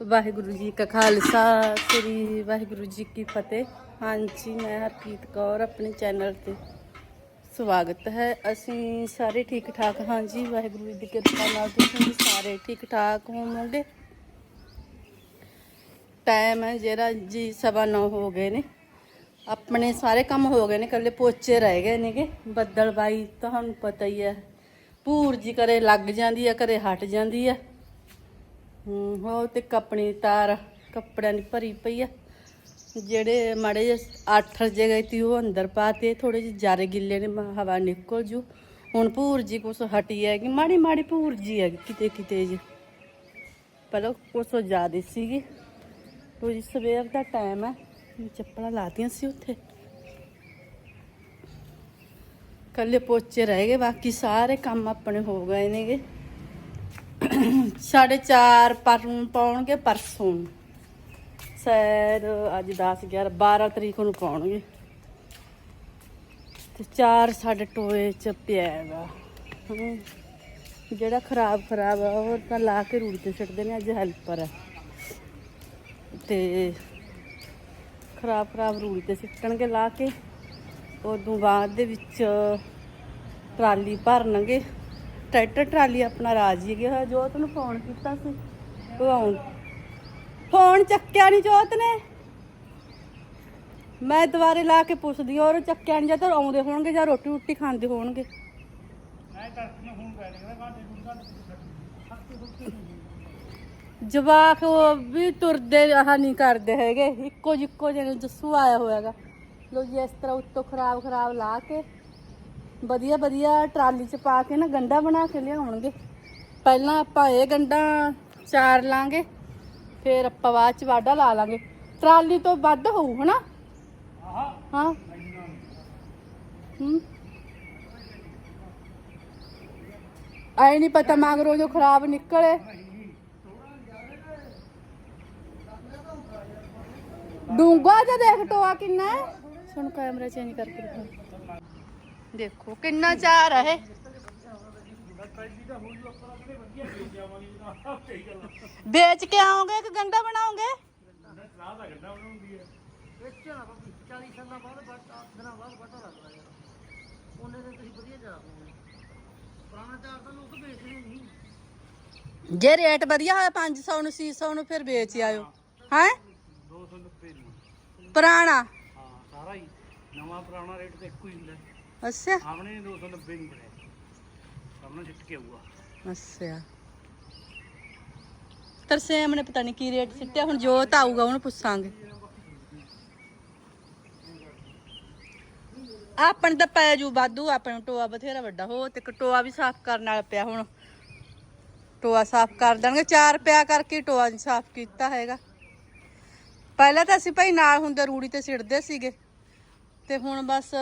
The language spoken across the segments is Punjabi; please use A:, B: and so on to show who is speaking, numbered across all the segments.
A: ਵਾਹਿਗੁਰੂ ਜੀ ਕਾ ਖਾਲਸਾ, ਸ੍ਰੀ ਵਾਹਿਗੁਰੂ ਜੀ ਕੀ ਫਤਿਹ। ਹਾਂਜੀ, ਮੈਂ ਹਰਪ੍ਰੀਤ ਕੌਰ, ਆਪਣੇ ਚੈਨਲ ਤੇ ਸਵਾਗਤ ਹੈ। ਅਸੀਂ ਸਾਰੇ ਠੀਕ ਠਾਕ ਹਾਂ ਜੀ ਵਾਹਿਗੁਰੂ ਜੀ ਦੀ ਕਿਰਪਾ ਨਾਲ ਤੁਸੀਂ ਸਾਰੇ ਠੀਕ ਠਾਕ ਹੋਵੋਗੇ ਟਾਈਮ ਹੈ ਜਿਹੜਾ ਜੀ ਸਵਾ ਨੌ ਹੋ ਗਏ ਨੇ। ਆਪਣੇ ਸਾਰੇ ਕੰਮ ਹੋ ਗਏ ਨੇ ਕੱਲੇ ਪੋਚੇ ਰਹਿ ਗਏ ਨੇਗੇ। ਬੱਦਲ ਬਾਈ, ਤੁਹਾਨੂੰ ਪਤਾ ਹੀ ਹੈ। ਭੂਰ ਜੀ ਕਰੇ ਲੱਗ ਜਾਂਦੀ ਹੈ ਕਰੇ ਹਟ ਜਾਂਦੀ ਹੈ। ਹੂੰ ਹੋ ਤੇ ਕੱਪਣੀ ਤਾਰ ਕੱਪੜਿਆਂ ਦੀ ਭਰੀ ਪਈ ਆ। ਜਿਹੜੇ ਮਾੜੇ ਜਿਹੇ ਅੱਠ ਜੇ ਗਏ ਤੀ ਉਹ ਅੰਦਰ ਪਾਤੇ ਥੋੜੇ ਜਿਹੇ ਜਾਰੇ ਗਿੱਲੇ ਨੇ, ਮ- ਹਵਾ ਨਿਕਲ ਜੂ। ਹੁਣ ਭੂਰ ਜੀ ਕੁਛ ਹਟੀ ਹੈਗੀ, ਮਾੜੀ ਮਾੜੀ ਭੂਰ ਜੀ ਹੈਗੀ, ਕਿਤੇ ਕਿਤੇ ਜੀ। ਪਹਿਲਾਂ ਕੁਛ ਜ਼ਿਆਦਾ ਸੀਗੀ। ਉਹ ਜੀ ਸਵੇਰ ਦਾ ਟਾਈਮ ਹੈ ਚੱਪਲਾਂ ਲਾਤੀਆਂ ਸੀ ਉੱਥੇ। ਕੱਲੇ ਪੋਚੇ ਰਹਿ ਗਏ, ਬਾਕੀ ਸਾਰੇ ਕੰਮ ਆਪਣੇ ਹੋ ਗਏ ਨੇਗੇ। ਸਾਢੇ ਚਾਰ ਪਰ ਪਾਉਣਗੇ ਪਰਸੋਂ ਸੈਰ ਅੱਜ 10 11 12 ਤਰੀਕ ਨੂੰ ਪਾਉਣਗੇ। ਤੇ ਚਾਰ ਸਾਡੇ ਟੋਏ ਚ ਪਿਆ ਹੈਗਾ ਹਮ, ਜਿਹੜਾ ਖਰਾਬ ਖਰਾਬ ਆ ਉਹ ਤਾਂ ਲਾ ਕੇ ਰੂੜੀ ਤੇ ਛੱਡਦੇ ਨੇ ਅੱਜ ਹੈਲਪਰ ਹੈ ਤੇ ਖਰਾਬ ਖਰਾਬ ਰੂੜੀ ਤੇ ਸਿੱਟਣਗੇ ਲਾ ਕੇ। ਉਦੋਂ ਬਾਅਦ ਦੇ ਵਿੱਚ ਟਰਾਲੀ ਭਰਨਗੇ। ਟਰੈਕਟਰ ਟਰਾਲੀ ਆਪਣਾ ਰਾਜੀ ਹੈਗੇ ਹੋਇਆ ਜੋ ਤੈਨੂੰ ਫੋਨ ਕੀਤਾ ਸੀ। ਉਹ ਫੋਨ ਚੱਕਿਆ ਨਹੀਂ ਜੋਤ ਨੇ। ਮੈਂ ਦੁਬਾਰੇ ਲਾ ਕੇ ਪੁੱਛਦੀ ਹਾਂ, ਔਰ ਚੱਕਿਆ ਨਹੀਂ ਜਾਂ ਤਾਂ ਆਉਂਦੇ ਹੋਣਗੇ ਜਾਂ ਰੋਟੀ ਰੋਟੀ ਖਾਂਦੇ ਹੋਣਗੇ। ਜਵਾਕ ਉਹ ਵੀ ਤੁਰਦੇ ਆਹ ਨਹੀਂ ਕਰਦੇ ਹੈਗੇ। ਇੱਕੋ ਜਿੱਕੋ ਜਿਹੇ ਜੱਸੂ ਆਇਆ ਹੋਇਆਗਾ ਲੋ ਜੀ ਇਸ ਤਰ੍ਹਾਂ ਉੱਤੋਂ ਖਰਾਬ ਖਰਾਬ ਲਾ ਕੇ ਵਧੀਆ ਵਧੀਆ ਟਰਾਲੀ 'ਚ ਪਾ ਕੇ ਨਾ ਗੰਡਾ ਬਣਾ ਕੇ ਲਿਆਉਣਗੇ। ਪਹਿਲਾਂ ਆਪਾਂ ਇਹ ਗੰਡਾ ਚਾਰ ਲਾਂਗੇ, ਫਿਰ ਆਪਾਂ ਬਾਅਦ 'ਚ ਵਾਢਾ ਲਾ ਲਾਂਗੇ। ਟਰਾਲੀ ਤੋਂ ਵੱਧ ਹੋਊ, ਹਨਾ? ਹਾਂ। ਹੂੰ। ਆਈ ਨਹੀਂ ਪਤਾ ਮਗਰੋਂ ਜੋ ਖਰਾਬ ਨਿਕਲੇ। ਡੂੰਗਾ ਜਿਹਾ ਦੇਖ ਟੋਆ ਕਿੰਨਾ ਹੈ। ਸੁਣ ਕੈਮਰਾ ਚੇਂਜ ਕਰਕੇ ਦਿਖਾ। ਦੇਖੋ ਕਿੰਨਾ ਚਾਰ ਹੈ ਇਹ ਵੇਚ ਕੇ ਆਓਗੇ ਕਿ ਗੰਡਾ ਬਣਾਓਗੇ? ਜੇ ਰੇਟ ਵਧੀਆ ਹੋਇਆ 500 ਨੂੰ 600 ਨੂੰ ਫਿਰ ਵੇਚ ਆਇਓ। ਹੈ?
B: 290 ਨੂੰ
A: ਪੁਰਾਣਾ।
B: ਹਾਂ ਸਾਰਾ ਹੀ। ਨਵਾਂ ਪੁਰਾਣਾ ਰੇਟ ਤੇ ਇੱਕੋ ਹੀ ਹੁੰਦਾ।
A: ਅੱਛਾ।
B: ਆਪਣੇ ਨੇ 290 ਨਹੀਂ ਕਰਿਆ ਸਾਹਮਣੇ ਜਿੱਤ ਕੇ ਆਊਗਾ।
A: ਅੱਛਾ। ਤਰਸੇਮ ਨੇ ਪਤਾ ਨਹੀਂ ਕੀ ਰੇਟ ਸਿੱਟਿਆ ਹੁਣ ਜੋਤ ਆਊਗਾ ਉਹਨੂੰ ਪੁੱਛਾਂਗੇ। ਆਪਣ ਤਾਂ ਪੈ ਜੂ ਵਾਧੂ ਆਪਣੇ ਨੂੰ ਟੋਆ ਬਥੇਰਾ ਵੱਡਾ। ਹੋ ਤੇ ਇੱਕ ਟੋਆ ਵੀ ਸਾਫ਼ ਕਰਨ ਵਾਲਾ ਪਿਆ ਹੁਣ। ਟੋਆ ਸਾਫ਼ ਕਰ ਦੇਣਗੇ ਚਾਰ ਪਿਆ ਕਰਕੇ ਟੋਆ ਨਹੀਂ ਸਾਫ਼ ਕੀਤਾ ਹੈਗਾ। ਪਹਿਲਾਂ ਤਾਂ ਅਸੀਂ ਭਾਈ ਨਾਲ ਹੁੰਦੇ ਰੂੜੀ ਤੇ ਸਿੱਟਦੇ ਸੀਗੇ। ਤੇ ਹੁਣ ਬਸ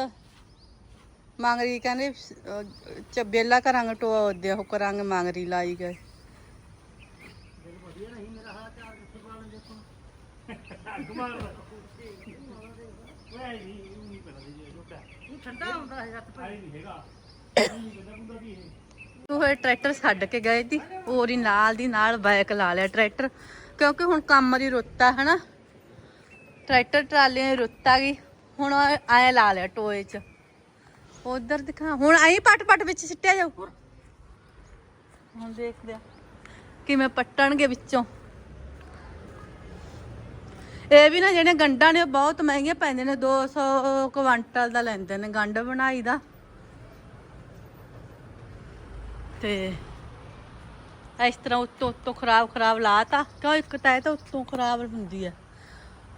A: ਮੰਗਰੀ ਕਹਿੰਦੇ ਅਹ, ਚੱਬੇਲਾ ਕਰਾਂਗੇ ਟੋਆ ਉਹਦੇ ਉਹ ਕਰਾਂਗੇ ਮੰਗਰੀ ਲਾਈ ਗਏ।
B: ਉਹ ਇਹ
A: ਟਰੈਕਟਰ ਛੱਡ ਕੇ ਗਏ ਸੀ ਹੋਰ ਹੀ ਨਾਲ ਦੀ ਨਾਲ ਬਾਈਕ ਲਾ ਲਿਆ ਟਰੈਕਟਰ ਕਿਉਂਕਿ ਹੁਣ ਕੰਮ ਦੀ ਰੁੱਤ ਆ ਹਨਾ? ਟਰੈਕਟਰ ਟਰਾਲੀਆਂ ਦੀ ਰੁੱਤ ਆ ਗਈ ਹੁਣ ਐ ਲਾ ਲਿਆ ਟੋਏ 'ਚ। ਉਧਰ ਦਿਖਾ ਹੁਣ ਐਂ ਪਟ ਪਟ ਵਿੱਚ ਸਿੱਟਿਆ ਜਾਊ। ਹੁਣ ਦੇਖਦੇ ਆ ਕਿਵੇਂ ਪੱਟਣਗੇ ਵਿੱਚੋਂ। ਇਹ ਵੀ ਨਾ ਜਿਹੜੇ ਗੰਡਾਂ ਨੇ ਉਹ ਬਹੁਤ ਮਹਿੰਗੇ ਪੈਂਦੇ ਨੇ 200 ਕੁਆਂਟਲ ਦਾ ਲੈਂਦੇ ਨੇ ਗੰਡ ਬਣਾਈ ਦਾ। ਤੇ ਇਸ ਤਰ੍ਹਾਂ ਉੱਤੋਂ ਉੱਤੋਂ ਖਰਾਬ ਖਰਾਬ ਲਾਤਾ। ਕਿਉਂ ਇੱਕ ਤਾਂ ਇਹ ਤਾਂ ਉੱਤੋਂ ਖਰਾਬ ਹੁੰਦੀ ਆ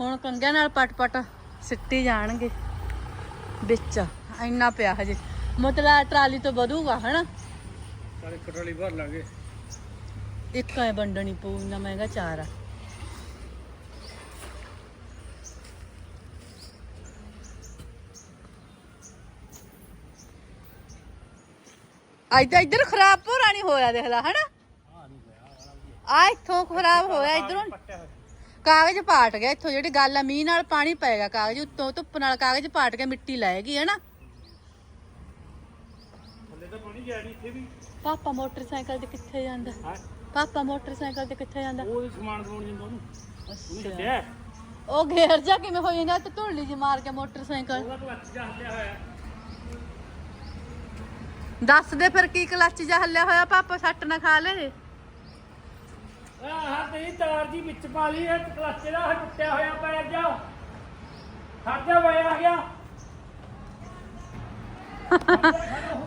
A: ਹੁਣ ਕੰਗਿਆਂ ਨਾਲ ਪਟ ਪਟ ਸਿੱਟੀ ਜਾਣਗੇ ਵਿੱਚ। ਇੰਨਾ ਪਿਆ ਹਜੇ। ਮਤਲਬ ਟਰਾਲੀ ਤੋਂ ਵਧੂਗਾ ਹਨਾ?
B: ਸਾਰੇ ਕਟੋਲੀ ਭਰ ਲਾਂਗੇ।
A: ਇੱਕ ਐ ਵੰਡਣੀ ਪਊ ਇੰਨਾ ਮਹਿੰਗਾ ਚਾਰ ਆ। ਅੱਜ ਤਾਂ ਇੱਧਰ ਖਰਾਬ ਪੂਰਾ ਨਹੀਂ ਹੋਇਆ ਦੇਖ ਲੈ ਹਨਾ? ਆ ਇੱਥੋਂ ਖਰਾਬ ਹੋਇਆ ਇਧਰੋਂ। ਕਾਗਜ਼ ਪਾਟ ਗਿਆ ਇੱਥੋਂ ਜਿਹੜੀ ਗੱਲ ਆ ਮੀਂਹ ਨਾਲ ਪਾਣੀ ਪਏਗਾ ਕਾਗਜ਼ ਉੱਤੋਂ ਧੁੱਪ ਨਾਲ ਕਾਗਜ਼ ਪਾਟ ਕੇ ਮਿੱਟੀ ਲਾਏਗੀ ਹਨਾ?
B: ਇੱਥੇ ਵੀ।
A: ਪਾਪਾ ਮੋਟਰਸਾਈਕਲ ਤੇ ਕਿੱਥੇ ਜਾਂਦਾ?
B: ਹਾਂ?
A: ਪਾਪਾ ਮੋਟਰਸਾਈਕਲ ਤੇ ਕਿੱਥੇ ਜਾਂਦਾ?
B: ਉਹ ਸਮਾਨ ਦਵਾਉਣ ਜਾਂਦਾ ਉਹਨੂੰ। ਉਹਨੂੰ ਛੱਡਿਆ?
A: ਉਹ ਘੇਰ ਜਾ ਕਿਵੇਂ ਹੋ ਜਾਂਦਾ? ਤੇ ਢੋਲੀ ਜੀ ਮਾਰ ਕੇ ਮੋਟਰਸਾਈਕਲ।
B: ਉਹਦਾ ਤੂੰ ਅੱਛਾ ਹੱਲਿਆ ਹੋਇਆ।
A: ਦੱਸ ਦੇ ਫਿਰ ਕੀ ਕਲੱਚ ਜਾ ਹੱਲਿਆ ਹੋਇਆ ਪਾਪਾ ਸੱਟ ਨਾ ਖਾ ਲੇ।
B: ਆਹ ਤੇਰੀ ਤਾਰ ਜੀ ਵਿੱਚ ਪਾ ਲਈ ਇਹ ਕਲੱਚ ਦਾ ਟੁੱਟਿਆ ਹੋਇਆ ਪੈਰ ਜਾ ਖਾਜਾ ਹੋਇਆ ਆ ਗਿਆ।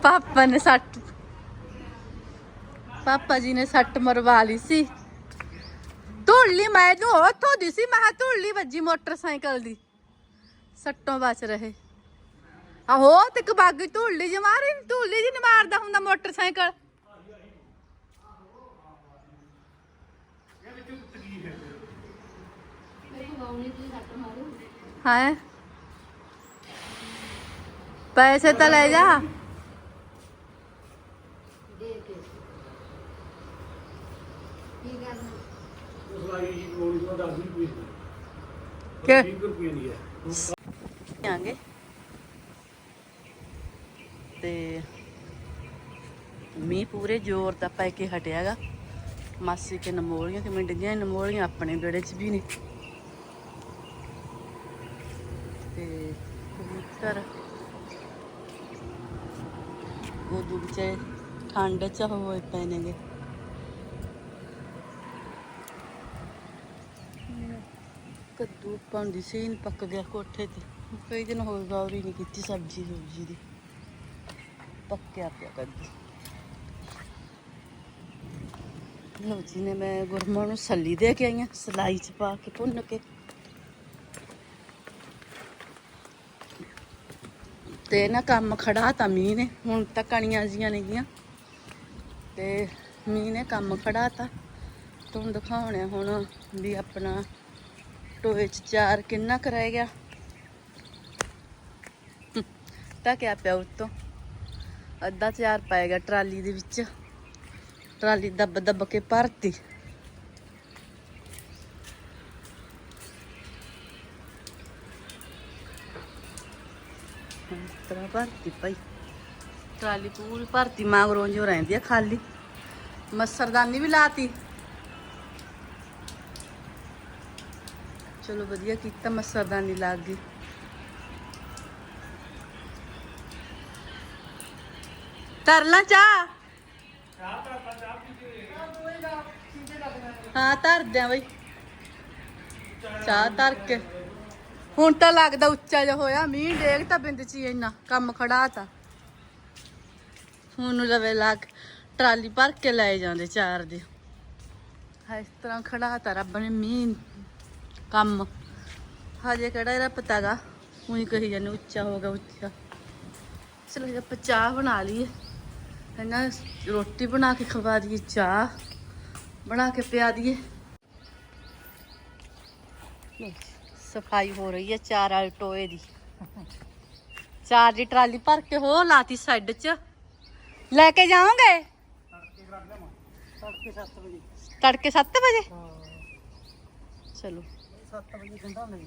A: ਪਾਪਾ ਨੇ ਸੱਟ ਪਾਪਾ ਜੀ ਨੇ ਸੱਟ ਮਰਵਾ ਲਈ ਸੀ। ਢੋਲੀ ਮੈਂ ਨੂੰ ਉੱਥੋਂ ਦੀ ਸੀ ਮੈਂ ਢੋਲੀ ਵੱਜੀ ਮੋਟਰਸਾਈਕਲ ਦੀ। ਸੱਟੋਂ ਬਚ ਰਹੇ। ਆਹੋ ਤੇ ਕਬਾਗੀ ਢੋਲੀ ਜੀ ਮਾਰੀ ਢੋਲੀ ਜੀ ਨੀ ਮਾਰਦਾ ਹੁੰਦਾ ਮੋਟਰਸਾਈਕਲ। ਹਾਂ? ਪੈਸੇ ਤਾਂ ਲੈ ਜਾ ਕਿ ਆਂਗੇ ਤੇ ਮੀਂਹ ਪੂਰੇ ਜ਼ੋਰ ਦਾ ਪੈ ਕੇ ਹਟਿਆਗਾ। ਮਾਸੀ ਕੇ ਨਮੋਲੀਆਂ ਤੇ ਡਿੱਗੀਆਂ ਗਈਆਂ ਨਮੋਲੀਆਂ ਆਪਣੇ ਵਿਹੜੇ 'ਚ ਵੀ ਨੇ ਤੇ ਕਬੂਤਰ। ਉਹ ਦੂਜੇ ਠੰਡ 'ਚ ਹੋਏ ਪਏ ਨੇਗੇ। ਕੱਦੂ ਪਾਉਂਦੀ ਸੀ ਨੀ ਪੱਕ ਗਿਆ ਕੋਠੇ ਤੇ। ਕਈ ਦਿਨ ਹੋਰ ਗਏ ਗੌਰ ਹੀ ਨਹੀਂ ਕੀਤੀ ਸਬਜ਼ੀ ਸੁਬਜ਼ੀ ਦੀ। ਪੱਕਿਆ ਪਿਆ ਕੱਦੂ। ਲੋ ਜੀ, ਨੇ ਮੈਂ ਗੁਰਮਾ ਨੂੰ ਸੱਲੀ ਦੇ ਕੇ ਆਈਆਂ ਸਲਾਈ ਚ ਪਾ ਕੇ ਭੁੰਨ ਕੇ। ਤੇ ਨਾ ਕੰਮ ਖੜਾ ਤਾਂ ਮੀਂਹ ਨੇ, ਹੁਣ ਤਾਂ ਕਣੀਆਂ ਜੀਆਂ ਨੇਗੀਆਂ। ਤੇ ਮੀਂਹ ਨੇ ਕੰਮ ਖੜਾ ਤਾਂ, ਤੁਹਾਨੂੰ ਦਿਖਾਉਣਾ ਹੁਣ ਵੀ ਆਪਣਾ ਟੋਏ ਚ ਚਾਰ ਕਿੰਨਾ ਕਰਾਇਆ ਗਿਆ। ਤਾਂ ਕਿਆ ਪਿਆ ਉੱਤੋਂ? ਅੱਧਾ ਚਾਰ ਪਾਏਗਾ ਟਰਾਲੀ ਦੇ ਵਿੱਚ। ਟਰਾਲੀ ਦੱਬ ਦੱਬ ਕੇ ਭਰਤੀ ਇਸ ਤਰ੍ਹਾਂ ਭਰਤੀ ਪਈ ਟਰਾਲੀ ਪੂਰੀ ਭਰਤੀ, ਮਾਂਗਰੋਂ ਜੋ ਰਹਿੰਦੀ ਆ ਖਾਲੀ। ਮੱਸਰਦਾਨੀ ਵੀ ਲਾਤੀ। ਚਲੋ ਵਧੀਆ ਕੀਤਾ, ਮੱਸਰਦਾਨੀ ਲੱਗ ਗਈ। ਧਰ ਲਾਂ ਚਾਹ। ਹਾਂ, ਧਰ ਦਿਆਂ ਬਈ। ਚਾਹ ਧਰ ਕੇ। ਹੁਣ ਤਾਂ ਲੱਗਦਾ ਉੱਚਾ ਜਿਹਾ ਹੋਇਆ, ਮੀਂਹ ਡੇਗ ਤਾਂ ਬਿੰਦ ਚ ਹੀ ਇੰਨਾ, ਕੰਮ ਖੜਾ ਹੁਣ ਲਵੇ ਲੱਗ ਟਰਾਲੀ ਭਰ ਕੇ ਲੈ ਜਾਂਦੇ ਚਾਰ ਦੇ ਇਸ ਤਰ੍ਹਾਂ ਖੜਾ ਰੱਬ ਨੇ ਮੀਂਹ, ਕੰਮ। ਹਜੇ ਕਿਹੜਾ ਇਹਦਾ ਪਤਾਗਾ ਉਹੀ ਕਹੀ ਜਾਂਦੇ ਉੱਚਾ ਹੋ ਗਿਆ, ਉੱਚਾ। ਚਲੋ ਜੇ, ਆਪਾਂ ਚਾਹ ਬਣਾ ਲਈਏ। ਹੈ ਰੋਟੀ ਬਣਾ ਕੇ ਖਵਾ ਦਈਏ ਚਾਹ। ਬਣਾ ਕੇ ਪਿਆ ਦਈਏ। ਸਫ਼ਾਈ ਹੋ ਰਹੀ ਹੈ ਚਾਰ ਵਾਲੇ ਟੋਏ ਦੀ। ਚਾਰ ਦੀ ਟਰਾਲੀ ਭਰ ਕੇ ਹੋ ਲਾਤੀ ਸਾਈਡ 'ਚ। ਲੈ ਕੇ ਜਾਓਗੇ?
B: ਤੜਕੇ 7 ਵਜੇ।
A: ਤੜਕੇ 7 ਵਜੇ ਚਲੋ।
B: 7 ਵਜੇ ਠੰਡਾ ਨਹੀਂ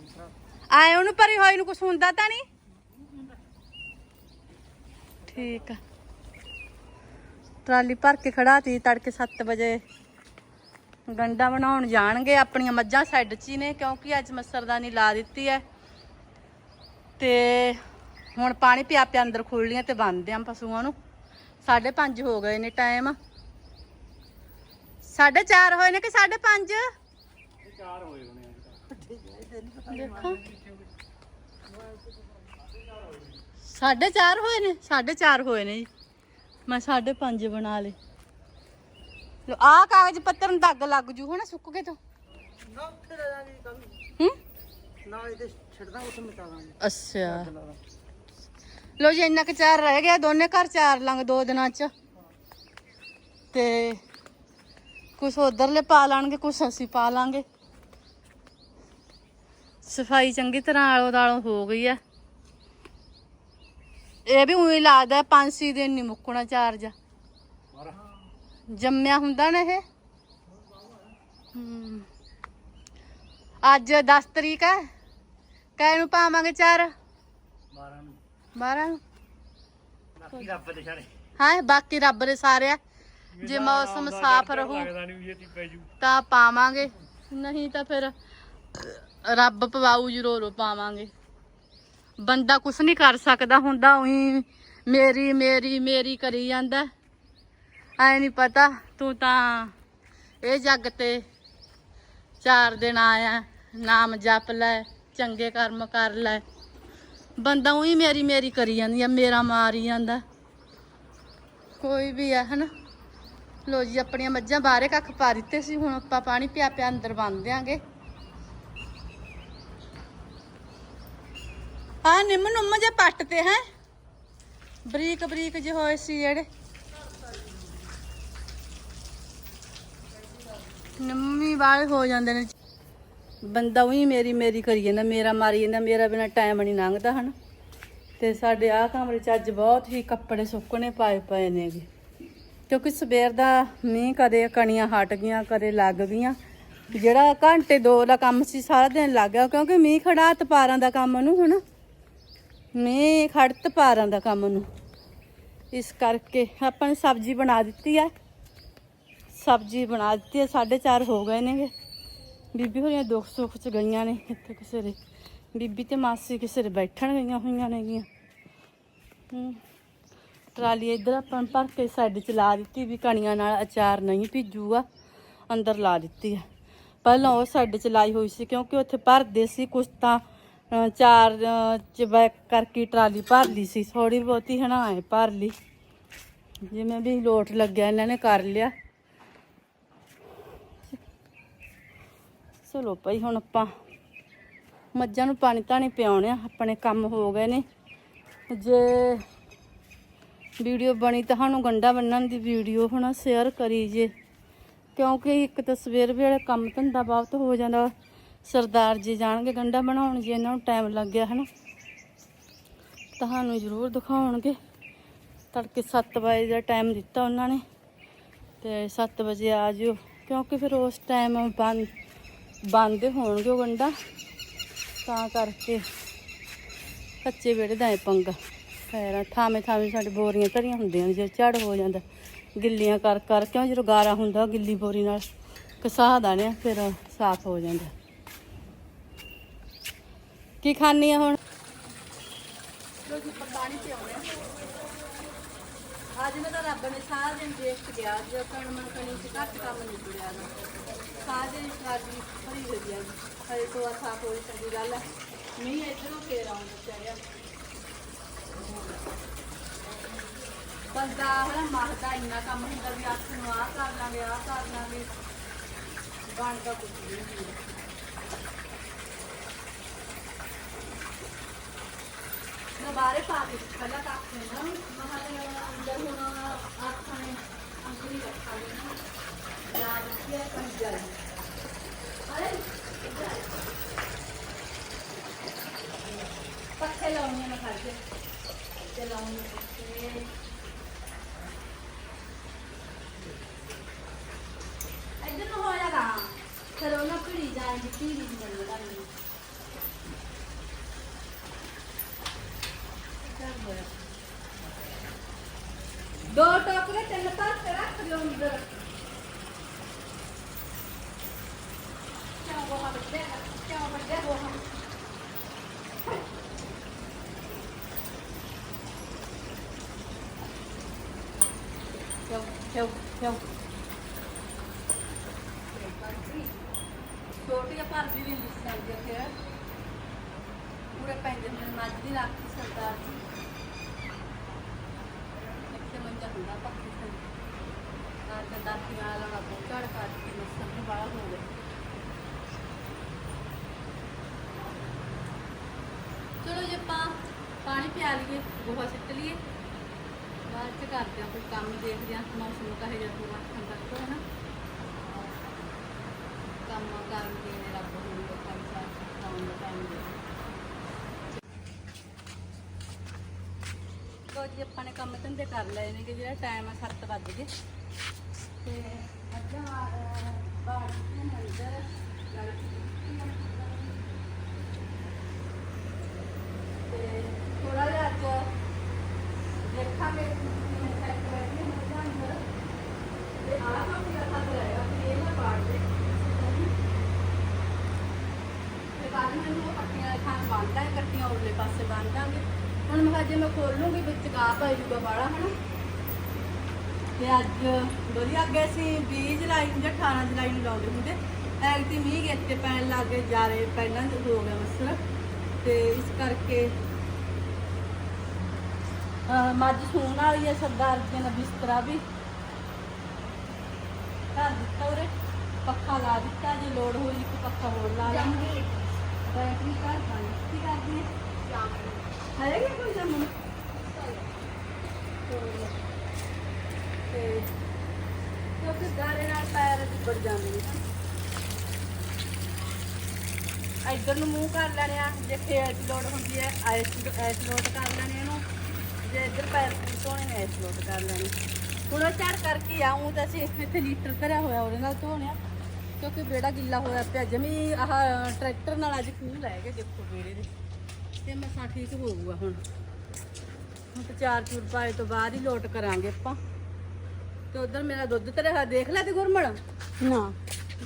A: ਆਏ ਉਹਨੂੰ ਭਰੀ ਹੋਈ ਨੂੰ ਕੁਛ ਹੁੰਦਾ ਤਾਂ ਨਹੀਂ? ਠੀਕ ਆ। ਟਰਾਲੀ ਭਰ ਕੇ ਖੜਾਤੀ ਤੜਕੇ 7 ਵਜੇ। ਗੰਡਾ ਬਣਾਉਣ ਜਾਣਗੇ ਆਪਣੀਆਂ ਮੱਝਾਂ ਸਾਈਡ 'ਚ ਹੀ ਨੇ, ਕਿਉਂਕਿ ਅੱਜ ਮੱਸਰਦਾਨੀ ਲਾ ਦਿੱਤੀ ਹੈ। ਤੇ ਹੁਣ ਪਾਣੀ ਪਿਆ ਪਿਆ ਅੰਦਰ ਖੋਲੀਆਂ ਤੇ ਬੰਨਦੇ ਆਂ ਪਸ਼ੂਆਂ ਨੂੰ। 5:30 ਹੋ ਗਏ ਨੇ ਟਾਈਮ 4:30 ਹੋਏ ਨੇ ਕਿ 5:30
B: ਇਹ ਹੋਏ ਹੋਣੇ ਅੱਜ ਤਾਂ
A: ਸਾਢੇ ਚਾਰ ਹੋਏ ਨੇ, ਸਾਢੇ ਚਾਰ ਹੋਏ ਨੇ ਜੀ। ਮੈਂ ਸਾਢੇ ਪੰਜ ਬਣਾ ਲਈ ਲੋ ਆ ਕਾਗਜ਼ ਪੱਤਰ ਨੂੰ ਦੱਗ ਲੱਗ ਜੂ ਹਨਾ ਸੁੱਕ ਕੇ ਤੋਂ।
B: ਨਾ ਉੱਥੇ ਲੈ ਜਾਾਂਗੇ ਕੱਲ
A: ਹੂੰ?
B: ਨਾਲ ਇਹਦੇ ਛੱਡਦਾ ਉੱਥੇ ਮਿਟਾ ਦਾਂਗੇ।
A: ਅੱਛਾ। ਲੋ ਜੀ ਇੰਨਾ ਕੁ ਚਾਰ ਰਹਿ ਗਿਆ ਦੋਨੇ ਘਰ ਚਾਰ ਲੰਗ ਦੋ ਦਿਨਾਂ ਚ। ਤੇ ਕੁਛ ਉਧਰਲੇ ਪਾ ਲਾਂਗੇ ਕੁਛ ਅਸੀਂ ਪਾ ਲਾਂਗੇ। ਸਫ਼ਾਈ ਚੰਗੀ ਤਰ੍ਹਾਂ ਆਲੋ ਦਾਲੋ ਹੋ ਗਈ ਆ। ਇਹ ਵੀ ਉਹੀ ਲੱਗਦਾ ਪੰਜ ਛੇ ਦਿਨ ਨਹੀਂ ਮੁੱਕਣਾ ਚਾਰਜ। ਜੰਮਿਆ ਹੁੰਦਾ ਨਾ ਇਹ। ਅੱਜ 10 ਤਰੀਕ ਹੈ ਕੈ ਨੂੰ ਪਾਵਾਂਗੇ ਚਾਰ?
B: 12 ਨੂੰ।
A: 12 ਨੂੰ?
B: ਬਾਕੀ ਰੱਬ ਦੇ ਛਾੜੇ
A: ਹਾਂ ਬਾਕੀ ਰੱਬ ਦੇ ਸਾਰੇ ਆ। ਜੇ ਮੌਸਮ ਸਾਫ਼ ਰਹੂ ਤਾਂ ਪਾਵਾਂਗੇ। ਨਹੀਂ ਤਾਂ ਫਿਰ ਰੱਬ ਪਵਾਊ ਜ਼ਰੂਰ ਪਾਵਾਂਗੇ। ਬੰਦਾ ਕੁਛ ਨਹੀਂ ਕਰ ਸਕਦਾ ਹੁੰਦਾ ਉਹੀ ਮੇਰੀ ਮੇਰੀ ਮੇਰੀ ਕਰੀ ਜਾਂਦਾ। ਐ ਨਹੀਂ ਪਤਾ, ਤੂੰ ਤਾਂ ਇਹ ਜੱਗ ਤੇ ਚਾਰ ਦਿਨ ਆਇਆ, ਨਾਮ ਜਪ ਲੈ, ਚੰਗੇ ਕਰਮ ਕਰ ਲੈ। ਬੰਦਾ ਉਹੀ ਮੇਰੀ ਮੇਰੀ ਕਰੀ ਜਾਂਦੀ ਆ, ਮੇਰਾ ਮਾਰੀ ਜਾਂਦਾ। ਕੋਈ ਵੀ ਆ, ਹਨਾ? ਲੋ ਜੀ, ਆਪਣੀਆਂ ਮੱਝਾਂ ਬਾਹਰੇ ਕੱਖ ਪਾ ਦਿੱਤੇ ਸੀ, ਹੁਣ ਆਪਾਂ ਪਾਣੀ ਪਿਆ ਪਿਆ ਅੰਦਰ ਬੰਨ ਦਿਆਂਗੇ। ਆ ਨਿੰਮ ਨੁੰਮ ਜੇ ਪੱਟ ਤੇ, ਹੈ? ਬਰੀਕ ਬਰੀਕ ਜੇ ਹੋਏ ਸੀ ਜਿਹੜੇ। ਨਿੰਮੀ ਵਾਲੇ ਹੋ ਜਾਂਦੇ ਨੇ। ਬੰਦਾ ਉਹੀ ਮੇਰੀ ਮੇਰੀ ਕਰੀ ਜਾਂਦਾ, ਮੇਰਾ ਮਾਰੀ ਜਾਂਦਾ, ਮੇਰਾ ਬਿਨਾ ਟਾਈਮ ਨਹੀਂ ਲੰਘਦਾ ਹਨ। ਤੇ ਸਾਡੇ ਆਹ ਕਮਰੇ 'ਚ ਅੱਜ ਬਹੁਤ ਹੀ ਕੱਪੜੇ ਸੁੱਕਣੇ ਪਾਏ ਪਏ ਨੇਗੇ। ਕਿਉਂਕਿ ਸਵੇਰ ਦਾ ਮੀਂਹ ਕਦੇ ਕਣੀਆਂ ਹਟ ਗਈਆਂ, ਕਦੇ ਲੱਗ ਗਈਆਂ। ਜਿਹੜਾ ਘੰਟੇ ਦੋ ਦਾ ਕੰਮ ਸੀ, ਸਾਰਾ ਦਿਨ ਲੱਗ ਗਿਆ, ਕਿਉਂਕਿ ਮੀਂਹ ਖੜਾ ਤਪਾਰਾਂ ਦਾ ਕੰਮ ਨੂੰ ਹਨਾ। ਮੀਂਹ ਖੜ ਤਪਾਰਾਂ ਦਾ ਕੰਮ ਨੂੰ। ਇਸ ਕਰਕੇ ਆਪਾਂ ਨੇ ਸਬਜ਼ੀ ਬਣਾ ਦਿੱਤੀ ਹੈ ਸਬਜ਼ੀ ਬਣਾ ਦਿੱਤੀ ਹੈ 4:30 ਹੋ ਗਏ ਨੇਗੇ। ਬੀਬੀ ਹੋਰੀਆਂ ਦੁੱਖ ਸੁੱਖ ਚ ਗਈਆਂ ਨੇ, ਇੱਥੇ ਕਿਸੇ ਦੇ। ਬੀਬੀ ਤੇ ਮਾਸੀ ਕਿਸੇ ਦੇ ਬੈਠਣ ਗਈਆਂ ਹੋਈਆਂ ਨੇਗੀਆਂ। ਟਰਾਲੀ ਇੱਧਰ ਆਪਾਂ ਭਰ ਕੇ ਸਾਈਡ ਚ ਲਾ ਦਿੱਤੀ ਵੀ ਕਣੀਆਂ ਨਾਲ ਅਚਾਰ ਨਹੀਂ ਭਿੱਜੂਗਾ, ਅੰਦਰ ਲਾ ਦਿੱਤੀ ਆ। ਪਹਿਲਾਂ ਉਹ ਸਾਈਡ ਚ ਲਾਈ ਹੋਈ ਸੀ, ਕਿਉਂਕਿ ਉੱਥੇ ਭਰਦੇ ਸੀ ਕੁਛ ਤਾਂ ਚਾਰ ਚ ਬੈਕ ਕਰਕੇ ਟਰਾਲੀ ਭਰ ਲਈ ਸੀ। ਥੋੜੀ ਬਹੁਤੀ ਹਨਾ, ਐ ਭਰ ਲਈ। ਜਿਵੇਂ ਵੀ ਲੋਟ ਲੱਗਿਆ, ਇਹਨਾਂ ਨੇ ਕਰ ਲਿਆ। ਚਲੋ ਭਾਈ, ਹੁਣ ਆਪਾਂ ਮੱਝਾਂ ਨੂੰ ਪਾਣੀ ਧਾਣੀ ਪਿਆਉਣੇ ਆ। ਆਪਣੇ ਕੰਮ ਹੋ ਗਏ ਨੇ। ਜੇ ਵੀਡੀਓ ਬਣੀ ਤੁਹਾਨੂੰ ਗੰਡਾ ਬੰਨਣ ਦੀ ਵੀਡੀਓ ਹੁਣ ਸ਼ੇਅਰ ਕਰੀ ਜੇ ਕਿਉਂਕਿ ਇੱਕ ਤਾਂ ਸਵੇਰ ਵੇਲੇ ਕੰਮ ਧੰਦਾ ਬਹੁਤ ਹੋ ਜਾਂਦਾ। ਸਰਦਾਰ ਜੀ ਜਾਣਗੇ ਗੰਡਾ ਬਣਾਉਣ, ਜੇ ਇਹਨਾਂ ਨੂੰ ਟਾਈਮ ਲੱਗ ਗਿਆ, ਹਨਾ। ਤੁਹਾਨੂੰ ਜ਼ਰੂਰ ਦਿਖਾਉਣਗੇ। ਤੜਕੇ 7 ਵਜੇ ਦਾ ਟਾਈਮ ਦਿੱਤਾ ਉਹਨਾਂ ਨੇ। ਤੇ 7 ਵਜੇ ਆ ਜਿਓ। ਕਿਉਂਕਿ ਫਿਰ ਉਸ ਟਾਈਮ ਬੰਦ ਬੰਦ ਹੋਣਗੇ ਉਹ ਗੰਡਾ। ਤਾਂ ਕਰਕੇ ਕੱਚੇ ਵਿਹੜੇ ਦਾ ਇਹ ਪੰਗਾ। ਖੈਰ ਥਾਵੇਂ ਥਾਵੇਂ ਸਾਡੇ ਬੋਰੀਆਂ ਧਰੀਆਂ ਹੁੰਦੀਆਂ ਨੇ, ਜੇ ਝੜ ਹੋ ਜਾਂਦਾ। ਗਿੱਲੀਆਂ ਕਰ ਕਰ ਕਿਉਂ ਜਦੋਂ ਗਾਰਾ ਹੁੰਦਾ ਗਿੱਲੀ ਬੋਰੀ ਨਾਲ ਕਸਾਹ ਦਾਣੇ ਫਿਰ ਸਾਫ਼ ਹੋ ਜਾਂਦਾ। ਕੀ ਖਾਣੀ ਆ ਹੁਣ? ਪਾਣੀ ਪਿਆਉਣੇ ਅੱਜ ਮੈਂ ਤਾਂ ਰੱਬ ਨੇ ਸਾਰਾ ਦਿਨ ਦੇਖ ਗਿਆ ਜੋ ਕਣ ਮਨ ਕਣੀ ਚ ਘੱਟ ਕੰਮ ਨਿਕਲਿਆ ਨਾ। ਸਾਰਾ ਦਿਨ ਭਰੀ ਹੋਈ ਆ ਹਰੇ ਤੋਂ ਸਾਫ਼ ਹੋਈ ਚੰਗੀ ਗੱਲ ਹੈ ਨਹੀਂ ਇਧਰੋਂ ਫੇਰ ਆਉਂਦਾ ਚਾਹਿਆ ਬੰਦਾ ਹਨਾ ਮਰਦਾ, ਇੰਨਾ ਕੰਮ ਹੁੰਦਾ ਵੀ ਅੱਖ ਨੂੰ ਆਹ ਕਰ ਲਾਂਗੇ, ਆਹ ਕਰ ਲਾਂਗੇ। ਬਣਦਾ ਕੁਝ ਨਹੀਂ ਹੁੰਦਾ। ਮੈਂ ਬਾਹਰੇ ਪਾ ਕੇ ਪਹਿਲਾਂ ਤਾਂ ਨਾ ਮਹਾਰਾਜ ਅੰਦਰ ਹੁਣ ਅੱਖਾਂ ਨੇ ਅੰਗਲੀ ਰੱਖਾ ਲੈਣਾ ਪੱਖੇ ਲਾਉਣੇ ਨੇ ਖੜ ਕੇ ਤੇ ਲਾਉਣੇ ਪੱਖੇ ਇੱਧਰ ਨੂੰ ਹੋ ਜਾਗਾ ਫਿਰ ਉਹਨਾਂ ਭਿੜੀ ਜਾਏਗੀ ਟੀਵੀ ਦੀ ਬਣਦਾ ਨਹੀਂ ਦੋ ਟੋਕਰੇ ਤਿੰਨ ਭਰ ਕੇ ਰੱਖ ਦਿਓ ਅੰਦਰ ਕਿਉਂ ਗੋਹਾ ਵੱਡੇ ਕਿਉਂ ਵੱਡੇ ਗੋਹਾ ਕਿਉਂ ਕਿਉਂ ਕਿਉਂ ਛੋਟੀਆਂ ਭਰ ਵੀ ਲਿਸ ਸਕਦੇ ਫਿਰ ਪੂਰੇ ਪੈਂਦੇ ਨੇ ਮੱਝ ਦੀ ਰਾਖੀ ਸਰਦਾਰ ਜੀ ਇੱਥੇ ਮੰਜਾ ਹੁੰਦਾ ਪੱਕੀ ਤੇ। ਨਾਲ ਤੇ ਦਾਤੀ ਨਾਲ ਲਗਾ ਪਹੁੰਚੜ ਕਰਕੇ ਮਸਲ ਨੂੰ ਬਾਹਰ ਹੋ ਗਏ। ਚਲੋ ਜੇ, ਆਪਾਂ ਪਾਣੀ ਪਿਆ ਲਈਏ, ਗੋਹਾ ਸਿੱਟ ਲਈਏ। ਬਾਅਦ ਚ ਕਰਦੇ ਆ ਕੋਈ ਕੰਮ ਦੇਖਦੇ ਆ ਮੌਸਮ ਕਹੇ ਜਿਹਾ ਪੂਰਾ ਠੰਡਾ ਤੱਕ ਹੈ ਨਾ। ਕੰਮ ਕਰਕੇ ਰੱਬ ਨੂੰ ਲੋਕਾਂ ਨੂੰ ਸਾਥ ਆਉਣ ਦਾ ਟਾਈਮ ਦੇ ਲੋ ਜੀ, ਆਪਾਂ ਨੇ ਕੰਮ ਧੰਦੇ ਕਰ ਲਏ ਨੇ ਕਿ ਜਿਹੜਾ ਟਾਈਮ ਆ 7 ਵੱਜ ਗਏ। ਤੇ ਅੱਜ ਬਾਹਰ ਦੇ ਅੰਦਰ ਗੱਲ ਤੇ ਥੋੜਾ ਜਿਹਾ ਅੱਜ ਦੇਖਾਂਗੇ ਕਿਵੇਂ ਸੈੱਟ ਬੈਠੇ ਮੱਝਾਂ ਅੰਦਰ ਬੰਨਦਾ ਇਕੱਠੀਆਂ ਉਰਲੇ ਪਾਸੇ ਬੰਨ ਦਾਂਗੇ ਹੁਣ ਮੈਂ ਕਿਹਾ ਜੇ ਮੈਂ ਖੋਲੂੰਗੀ ਵਿੱਚ ਗਾਹ ਪੈ ਜੂਗਾ ਬਾੜਾ ਹਨਾ? ਤੇ ਅੱਜ ਵਧੀਆ ਅੱਗੇ ਅਸੀਂ 20 ਜੁਲਾਈ ਨੂੰ ਜਾਂ 18 ਜੁਲਾਈ ਨੂੰ ਲਾਉਂਦੇ ਹੁੰਦੇ। ਐਗਤੀ ਮੀਂਹ getਤੇ ਪੈਣ ਲੱਗ ਗਏ ਜਾਰੇ ਪਹਿਲਾਂ ਹੋ ਗਿਆ ਮਸਲ। ਤੇ ਇਸ ਕਰਕੇ ਮੱਝ ਸੂਣ ਵਾਲੀ ਹੈ ਸਰਦਾਰ ਜੀ ਦਾ ਬਿਸਤਰਾ ਵੀ। ਘਰ ਦਿੱਤਾ ਉਰੇ ਪੱਖਾ ਲਾ ਦਿੱਤਾ ਜੇ ਲੋੜ ਹੋਈ ਇੱਕ ਪੱਖਾ ਹੋਰ ਲਾ ਲਾਂਗੇ। ਬੈਟਰੀ ਘਰ ਪਾਣੀ ਕੀ ਕਰਦੀ ਹੈ ਹੈ ਕਿ ਕੋਈ ਜਮਨ ਤੇ ਕਿਉਂਕਿ ਗਾਰੇ ਨਾਲ ਪੈਰ ਉੱਪਰ ਜਾਂਦੇ ਨੇ ਇੱਧਰ ਨੂੰ ਮੂੰਹ ਕਰ ਲੈਣੇ ਆ ਜੇ ਖੇਤ ਲੋੜ ਹੁੰਦੀ ਹੈ, ਐਸ ਐਸ ਲੋਡ ਕਰ ਲੈਣੇ ਇਹਨੂੰ ਜੇ ਇੱਧਰ ਪੈਰ ਧੋਣੇ ਨੇ, ਐਸ ਲੋਡ ਕਰ ਲੈਣੇ। ਹੁਣ ਉਹ ਝੜ ਕਰਕੇ ਆਉਂ ਤਾਂ ਅਸੀਂ ਇੱਥੇ ਲੀਟਰ ਧਰਿਆ ਹੋਇਆ, ਉਹਦੇ ਨਾਲ ਧੋਣਿਆ ਕਿਉਂਕਿ ਬੇੜਾ ਗਿੱਲਾ ਹੋਇਆ ਪਿਆ, ਜਮੀ ਆਹ ਟਰੈਕਟਰ ਨਾਲ ਅੱਜ ਖੂਹ ਲੈ ਗਏ, ਦੇਖੋ ਬੇੜੇ ਦੇ। ਤੇ ਮਸਾ ਠੀਕ ਹੋਊਗਾ ਹੁਣ। ਹੁਣ ਤੇ ਚਾਰ ਚੂਰ ਪਾਏ ਤੋਂ ਬਾਅਦ ਹੀ ਲੋਟ ਕਰਾਂਗੇ ਆਪਾਂ। ਤੇ ਉਧਰ ਮੇਰਾ ਦੁੱਧ ਤੇਰੇ ਹੱਥ ਦੇਖ ਲੈ ਤੇ ਗੁਰਮਣ
C: ਨਾ।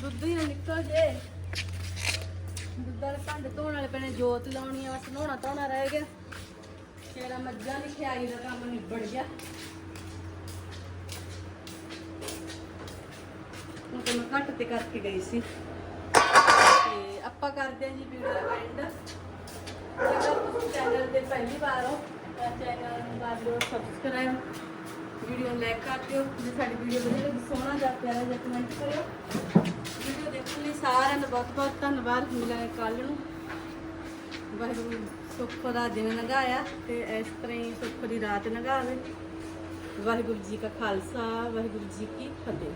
A: ਦੁੱਧ ਹੀ ਨਾ ਨਿਕਲ ਜੇ। ਦੁੱਧ ਵਾਲੇ ਭਾਂਡੇ ਧੋਣ ਵਾਲੇ ਪੈਣੇ ਜੋਤ ਲਾਉਣੀ ਆ ਬਸ ਨਹਾਉਣਾ ਧੋਣਾ ਰਹਿ ਗਿਆ। ਤੇਰਾ ਮੱਝਾਂ ਦੀ ਖਿਆਈ ਦਾ ਕੰਮ ਨਿਬੜ ਗਿਆ। ਹੁਣ ਤਾਂ ਮੈਂ ਘੱਟ ਤੇ ਕਰਕੇ ਗਈ ਸੀ। ਤੇ ਆਪਾਂ ਕਰਦੇ ਹਾਂ ਜੀ ਵੀਡੀਓ ਦਾ ਐਂਡ ਚੈਨਲ ਤੇ ਪਹਿਲੀ ਵਾਰ ਹੋ, ਤਾਂ ਚੈਨਲ ਨੂੰ ਕਰ ਦਿਓ ਸਬਸਕ੍ਰਾਈਬ ਵੀਡੀਓ ਨੂੰ ਲਾਈਕ ਕਰ ਦਿਓ, ਜੇ ਸਾਡੀ ਵੀਡੀਓ ਵਧੀਆ ਲੱਗੀ, ਸੋਹਣਾ ਜਾਂ ਪਿਆਰਾ ਜਾਂ ਕਮੈਂਟ ਕਰਿਓ। ਵੀਡੀਓ ਦੇਖਣ ਲਈ ਸਾਰਿਆਂ ਦਾ ਬਹੁਤ ਬਹੁਤ ਧੰਨਵਾਦ ਮਿਲਾਂਗੇ ਕੱਲ ਨੂੰ। ਵਾਹਿਗੁਰੂ ਸੁੱਖ ਦਾ ਦਿਨ ਲੰਘਾਇਆ ਤੇ ਇਸ ਤਰ੍ਹਾਂ ਹੀ ਸੁੱਖ ਦੀ ਰਾਤ ਲੰਘਾਵੇ ਵਾਹਿਗੁਰੂ ਜੀ ਕਾ ਖਾਲਸਾ, ਵਾਹਿਗੁਰੂ ਜੀ ਕੀ ਫਤਿਹ।